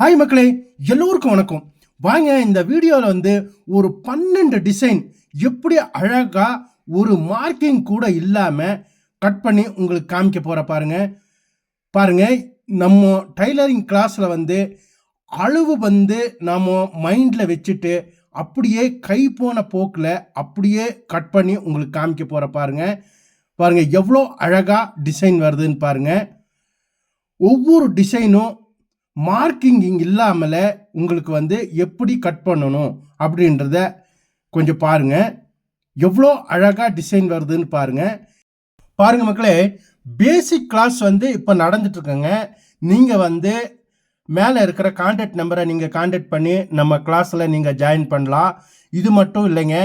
Hi மக்களே. எல்லோருக்கும் வணக்கம். வாங்க இந்த வீடியோவில் வந்து ஒரு பன்னெண்டு டிசைன் எப்படி அழகாக ஒரு மார்க்கிங் கூட இல்லாமல் கட் பண்ணி உங்களுக்கு காமிக்க போகிற பாருங்க. பாருங்க நம்ம டைலரிங் கிளாஸில் வந்து அளவு வந்து நாம் மைண்டில் வச்சுட்டு அப்படியே கை போன போக்கில் அப்படியே கட் பண்ணி உங்களுக்கு காமிக்க போகிற பாருங்க. பாருங்கள் எவ்வளோ அழகாக டிசைன் வருதுன்னு பாருங்கள் ஒவ்வொரு டிசைனும் மார்க்கிங் இல்லாமல் உங்களுக்கு வந்து எப்படி கட் பண்ணணும் அப்படின்றத கொஞ்சம் பாருங்க. எவ்வளோ அழகாக டிசைன் வருதுன்னு பாருங்கள் பாருங்கள் மக்களே பேசிக் கிளாஸ் வந்து இப்போ நடந்துட்டுருக்கங்க. நீங்கள் வந்து மேலே இருக்கிற காண்டாக்ட் நம்பரை நீங்கள் காண்டாக்ட் பண்ணி நம்ம கிளாஸில் நீங்கள் ஜாயின் பண்ணலாம். இது மட்டும் இல்லைங்க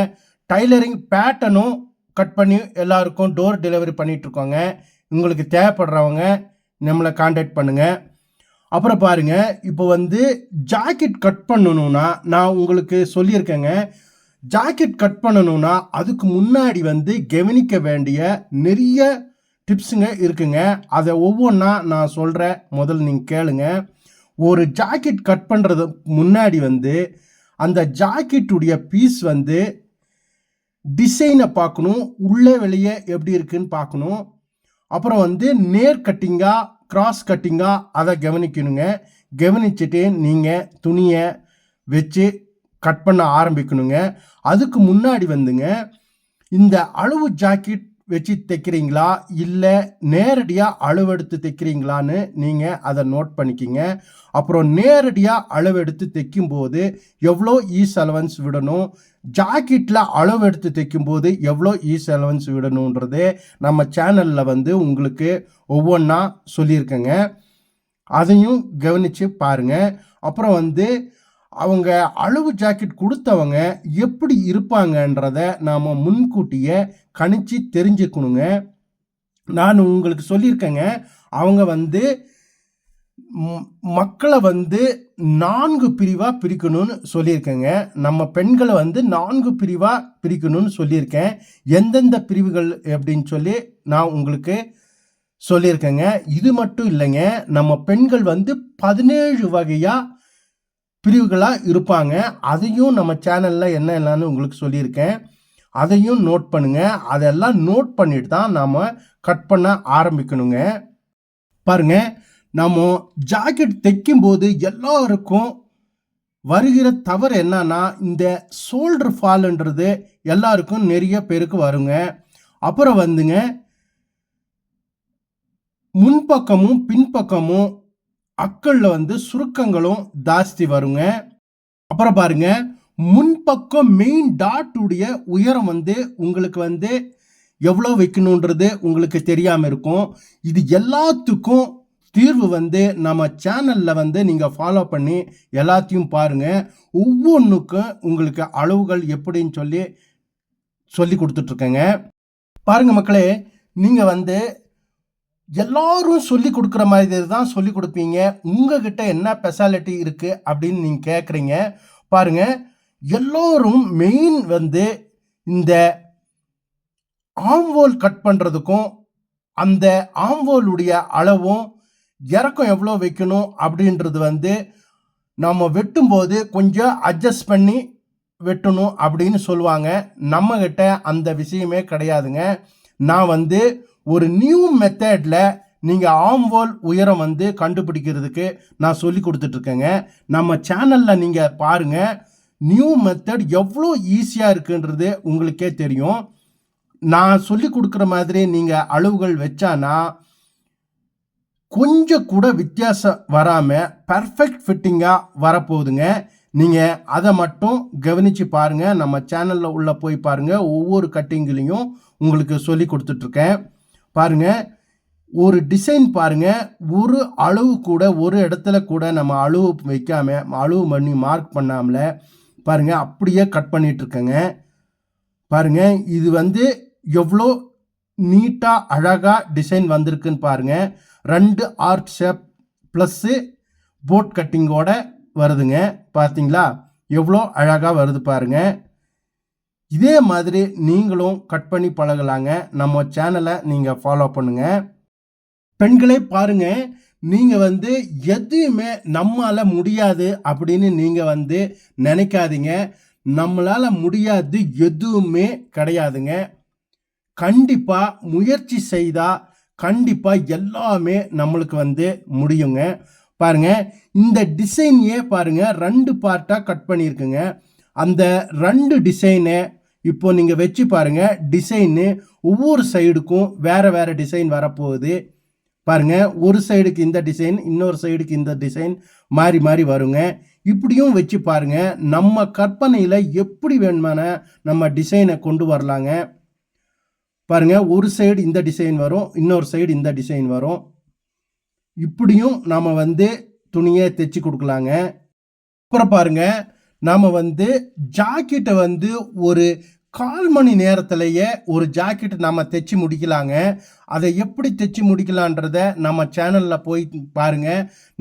டைலரிங் பேட்டனும் கட் பண்ணி எல்லாருக்கும் டோர் டெலிவரி பண்ணிகிட்ருக்கோங்க உங்களுக்கு தேவைப்படுறவங்க நம்மளை காண்டாக்ட் பண்ணுங்கள் அப்புறம் பாருங்க இப்போ வந்து ஜாக்கெட் கட் பண்ணணும்னா நான் உங்களுக்கு சொல்லியிருக்கேங்க. ஜாக்கெட் கட் பண்ணணும்னா அதுக்கு முன்னாடி வந்து கவனிக்க வேண்டிய நிறைய டிப்ஸுங்க இருக்குங்க. அதை ஒவ்வொன்றா நான் சொல்கிறேன் முதல்ல நீங்கள் கேளுங்க. ஒரு ஜாக்கெட் கட் பண்ணுறது முன்னாடி வந்து அந்த ஜாக்கெட்டுடைய பீஸ் வந்து டிசைனை பார்க்கணும். உள்ளே வெளியே எப்படி இருக்குன்னு பார்க்கணும். அப்புறம் வந்து நேர் கட்டிங்காக கிராஸ் கட்டிங்காக அதை கவனிக்கணுங்க. கவனிச்சுட்டு நீங்கள் துணியை வச்சு கட் பண்ண ஆரம்பிக்கணுங்க. அதுக்கு முன்னாடி வந்துங்க இந்த அளவு ஜாக்கெட் வச்சு தைக்கிறீங்களா? இல்லை நேரடியாக அளவெடுத்து தைக்கிறீங்களான்னு நீங்கள் அதை நோட் பண்ணிக்கிங்க. அப்புறம் நேரடியாக அளவெடுத்து தைக்கும்போது எவ்வளோ ஈஸ் அலவன்ஸ் விடணும்? ஜாக்கெட்டில் அளவெடுத்து தைக்கும்போது எவ்வளோ ஈஸ் அலவன்ஸ் விடணுன்றது நம்ம சேனலில் வந்து உங்களுக்கு ஒவ்வொன்றா சொல்லியிருக்கேங்க. அதையும் கவனித்து பாருங்கள் அப்புறம் வந்து அவங்க அளவு ஜாக்கெட் கொடுத்தவங்க எப்படி இருப்பாங்கன்றத நாம் முன்கூட்டியே கணிச்சு தெரிஞ்சுக்கணுங்க. நான் உங்களுக்கு சொல்லியிருக்கேங்க. அவங்க வந்து மக்களை வந்து நான்கு பிரிவாக பிரிக்கணும்னு சொல்லியிருக்கேங்க. நம்ம பெண்களை வந்து நான்கு பிரிவாக பிரிக்கணும்னு சொல்லியிருக்கேன். எந்தெந்த பிரிவுகள் அப்படின்னு சொல்லி நான் உங்களுக்கு சொல்லியிருக்கேங்க. இது மட்டும் இல்லைங்க. நம்ம பெண்கள் வந்து பதினேழு வகையாக பிரிவுகளாக இருப்பாங்க. அதையும் நம்ம சேனலில் என்ன என்னன்னு உங்களுக்கு சொல்லியிருக்கேன். அதையும் நோட் பண்ணுங்க. அதெல்லாம் நோட் பண்ணிட்டு தான் நாம் கட் பண்ண ஆரம்பிக்கணுங்க. பாருங்க. நம்ம ஜாக்கெட் தைக்கும்போது எல்லோருக்கும் வருகிற தவறு என்னன்னா இந்த ஷோல்டர் ஃபால்ன்றது எல்லாருக்கும் நிறைய பேருக்கு வருங்க. அப்புறம் வந்துங்க முன்பக்கமும் பின்பக்கமும் அக்களில் வந்து சுருக்கங்களும் ஜாஸ்தி வருங்க. அப்புறம் பாருங்க முன்பக்கம் மெயின் டாட்டுடைய உயரம் வந்து உங்களுக்கு வந்து எவ்வளோ வைக்கணுன்றது உங்களுக்கு தெரியாமல் இருக்கும். இது எல்லாத்துக்கும் தீர்வு வந்து நம்ம சேனலில் வந்து நீங்கள் ஃபாலோ பண்ணி எல்லாத்தையும் பாருங்கள் ஒவ்வொன்றுக்கும் உங்களுக்கு அளவுகள் எப்படின்னு சொல்லி சொல்லி கொடுத்துட்ருக்கேங்க பாருங்கள் மக்களே நீங்கள் வந்து எல்லாரும் சொல்லி கொடுக்குற மாதிரி தான் சொல்லி கொடுப்பீங்க. உங்ககிட்ட என்ன ஸ்பெஷாலிட்டி இருக்குது அப்படின்னு நீங்கள் கேட்குறீங்க பாருங்க எல்லோரும் மெயின் வந்து இந்த ஆம்வோல் கட் பண்ணுறதுக்கும் அந்த ஆம்வோலுடைய அளவும் இறக்கம் எவ்வளோ வைக்கணும் அப்படின்றது வந்து நம்ம வெட்டும்போது கொஞ்சம் அட்ஜஸ்ட் பண்ணி வெட்டணும் அப்படின்னு சொல்லுவாங்க. நம்மக்கிட்ட அந்த விஷயமே கிடையாதுங்க. நான் வந்து ஒரு நியூ மெத்தடில் நீங்கள் ஆம்வோல் உயரம் வந்து கண்டுபிடிக்கிறதுக்கு நான் சொல்லி கொடுத்துட்ருக்கேங்க. நம்ம சேனலில் நீங்கள் பாருங்கள் நியூ மெத்தட் எவ்வளோ ஈஸியாக இருக்குன்றது உங்களுக்கே தெரியும். நான் சொல்லி கொடுக்குற மாதிரி நீங்கள் அளவுகள் வச்சானா கொஞ்சம் கூட வித்தியாசம் வராமல் பர்ஃபெக்ட் ஃபிட்டிங்காக வரப்போகுதுங்க. நீங்கள் அதை மட்டும் கவனித்து பாருங்கள் நம்ம சேனலில் உள்ளே போய் பாருங்கள் ஒவ்வொரு கட்டிங்லேயும் உங்களுக்கு சொல்லி கொடுத்துட்ருக்கேன். பாருங்கள் ஒரு டிசைன் பாருங்கள் ஒரு அளவு கூட ஒரு இடத்துல கூட நம்ம அளவு வைக்காம அளவு பண்ணி மார்க் பண்ணாமல பாருங்கள் அப்படியே கட் பண்ணிகிட்ருக்கேங்க பாருங்கள் இது வந்து எவ்வளோ நீட்டாக அழகாக டிசைன் வந்திருக்குன்னு பாருங்கள் ரெண்டு ஆர்ட் ஷேப் ப்ளஸ்ஸு போட் கட்டிங்கோட வருதுங்க. பார்த்தீங்களா எவ்வளோ அழகாக வருது பாருங்கள் இதே மாதிரி நீங்களும் கட் பண்ணி பழகலாங்க. நம்ம சேனலை நீங்கள் ஃபாலோ பண்ணுங்க. பெண்களே பாருங்க. நீங்க வந்து எதுவுமே நம்மளால் முடியாது அப்படின்னு நீங்க வந்து நினைக்காதீங்க. நம்மளால முடியாது எதுவுமே கிடையாதுங்க. கண்டிப்பா முயற்சி செய்தா கண்டிப்பா எல்லாமே நம்மளுக்கு வந்து முடியுங்க. பாருங்க. இந்த டிசைனையே பாருங்க. ரெண்டு பார்ட்டா கட் பண்ணியிருக்குங்க. அந்த ரெண்டு டிசைனை இப்போ நீங்கள் வச்சு பாருங்கள் டிசைனு ஒவ்வொரு சைடுக்கும் வேறு வேறு டிசைன் வரப்போகுது. பாருங்க ஒரு சைடுக்கு இந்த டிசைன் இன்னொரு சைடுக்கு இந்த டிசைன் மாறி மாறி வருங்க. இப்படியும் வச்சு பாருங்கள் நம்ம கற்பனையில் எப்படி வேணுமான நம்ம டிசைனை கொண்டு வரலாங்க. பாருங்கள் ஒரு சைடு இந்த டிசைன் வரும் இன்னொரு சைடு இந்த டிசைன் வரும். இப்படியும் நாம் வந்து துணியை தைச்சி கொடுக்கலாங்க. அப்புறம் பாருங்கள் நாம் வந்து ஜாக்கெட்டை வந்து ஒரு கால் மணி நேரத்திலேயே ஒரு ஜாக்கெட் நம்ம தைச்சு முடிக்கலாங்க. அதை எப்படி தைச்சு முடிக்கலான்றத நம்ம சேனலில் போய் பாருங்க.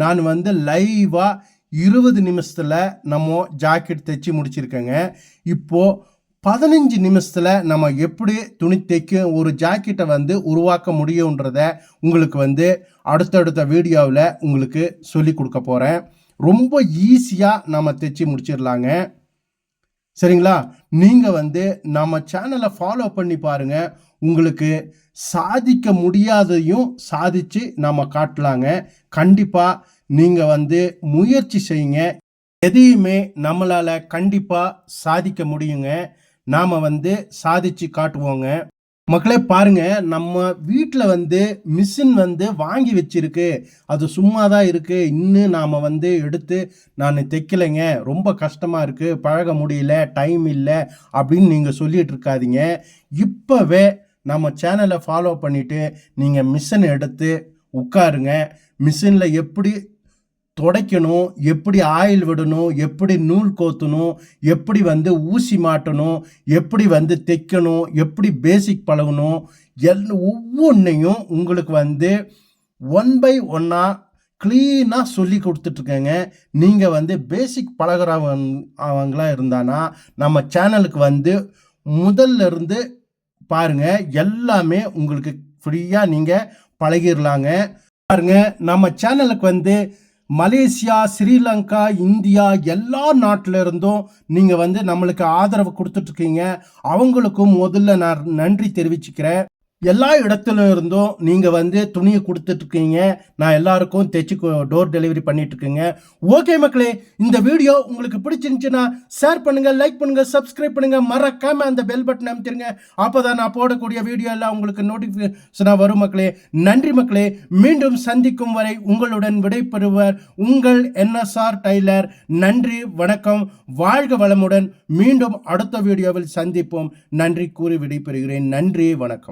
நான் வந்து லைவாக இருபது நிமிஷத்தில் நம்ம ஜாக்கெட் தைச்சு முடிச்சிருக்கேங்க. இப்போது பதினஞ்சு நிமிஷத்தில் நம்ம எப்படி துணி தைக்க ஒரு ஜாக்கெட்டை வந்து உருவாக்க முடியுன்றத உங்களுக்கு வந்து அடுத்தடுத்த வீடியோவில் உங்களுக்கு சொல்லி கொடுக்க போகிறேன் ரொம்ப ஈஸியாக நம்ம தைச்சி முடிச்சிடலாங்க. சரிங்களா? நீங்கள் வந்து நம்ம சேனலை ஃபாலோ பண்ணி பாருங்கள் உங்களுக்கு சாதிக்க முடியாததையும் சாதிச்சு நம்ம காட்டலாங்க. கண்டிப்பாக நீங்கள் வந்து முயற்சி செய்யுங்க. எதையுமே நம்மளால் கண்டிப்பாக சாதிக்க முடியுங்க. நாம் வந்து சாதிச்சு காட்டுவோங்க. மக்களே பாருங்க நம்ம வீட்டில் வந்து மிஷின் வந்து வாங்கி வச்சிருக்கு. அது சும்மா தான் இருக்கு. இன்னும் நாம் வந்து எடுத்து நான் தைக்கலைங்க. ரொம்ப கஷ்டமாக இருக்குது பழக முடியல. டைம் இல்லை. அப்படின்னு நீங்கள் சொல்லிட்டு இருக்காதீங்க. இப்போவே நம்ம சேனலை ஃபாலோ பண்ணிவிட்டு நீங்கள் மிஷின் எடுத்து உட்காருங்க. மிஷினில் எப்படி துடைக்கணும் எப்படி ஆயில் விடணும் எப்படி நூல் கோத்தணும் எப்படி வந்து ஊசி மாட்டணும் எப்படி வந்து தைக்கணும் எப்படி பேசிக் பழகணும் எல் ஒவ்வொன்றையும் உங்களுக்கு வந்து ஒன் பை ஒன்னாக க்ளீனாக சொல்லி கொடுத்துட்ருக்கேங்க. நீங்கள் வந்து பேசிக் பழகிறவங்க அவங்களாக இருந்தானா நம்ம சேனலுக்கு வந்து முதல்ல இருந்து பாருங்கள் எல்லாமே உங்களுக்கு ஃப்ரீயாக நீங்கள் பழகிடலாங்க பாருங்கள் நம்ம சேனலுக்கு வந்து மலேசியா ஸ்ரீலங்கா இந்தியா எல்லா நாட்டிலிருந்தும் நீங்கள் வந்து நம்மளுக்கு ஆதரவு கொடுத்துட்ருக்கீங்க அவங்களுக்கும் முதல்ல நான் நன்றி தெரிவிச்சுக்கிறேன். எல்லா இடத்துல இருந்தும் நீங்கள் வந்து துணியை கொடுத்துட்ருக்கீங்க நான் எல்லாருக்கும் தைச்சி டோர் டெலிவரி பண்ணிட்டு ஓகே மக்களே இந்த வீடியோ உங்களுக்கு பிடிச்சிருந்துச்சுன்னா ஷேர் பண்ணுங்கள் லைக் பண்ணுங்கள் சப்ஸ்கிரைப் பண்ணுங்கள் மறக்காமல் அந்த பெல் பட்டன் அமைச்சிருங்க. அப்போ தான் நான் போடக்கூடிய வீடியோ எல்லாம் உங்களுக்கு நோட்டிஃபிகேஷனாக வரும் மக்களே. நன்றி மக்களே. மீண்டும் சந்திக்கும் வரை உங்களுடன் விடைபெறுவர் உங்கள் என்எஸ்ஆர் டைலர் நன்றி வணக்கம். வாழ்க வளமுடன். மீண்டும் அடுத்த வீடியோவில் சந்திப்போம். நன்றி கூறி விடைபெறுகிறேன். நன்றி வணக்கம்.